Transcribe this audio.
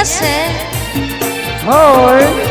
আছে। হয়।